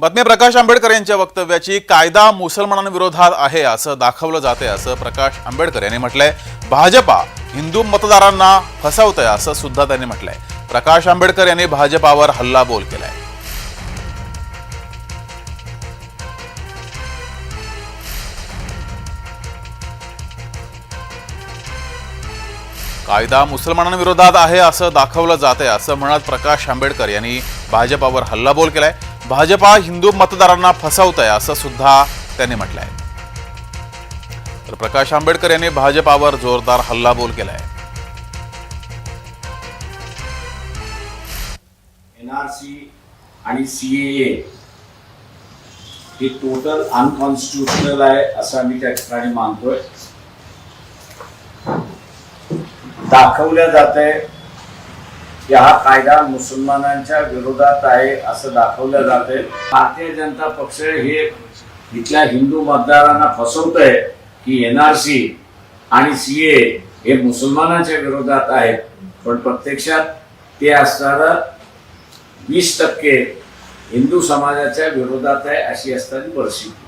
बातमी प्रकाश आंबेडकर यांच्या वक्तव्याची कायदा मुसलमानांविरोधात आहे असं दाखवलं जाते असं प्रकाश आंबेडकर यांनी म्हटलंय. भाजपा हिंदू मतदारांना फसवतंय असं सुद्धा त्यांनी म्हटलंय. प्रकाश आंबेडकर यांनी भाजपावर हल्लाबोल केलाय. कायदा मुसलमानांविरोधात आहे असं दाखवलं जाते असं म्हणत प्रकाश आंबेडकर यांनी भाजपावर हल्लाबोल केलाय. भाजपा हिंदू मतदारांना फसवत आहे असं सुद्धा त्यांनी म्हटलंय. तर प्रकाश आंबेडकर यांनी भाजपावर जोरदार हल्लाबोल केलाय. एन आर सी आणि सीएए हे टोटल अनकॉन्स्टिट्युशनल आहे असं आम्ही त्या ठिकाणी मानतोय. दाखवल्या जात. आहे की हा कायदा मुसलमानांच्या विरोधात आहे असं दाखवलं जात. आहे भारतीय जनता पक्ष हे इथल्या हिंदू मतदारांना फसवत आहे की एन आर सी आणि सी ए हे मुसलमानांच्या विरोधात आहेत. पण प्रत्यक्षात ते असणारं वीस टक्के हिंदू समाजाच्या विरोधात आहे अशी असताना परिस्थिती.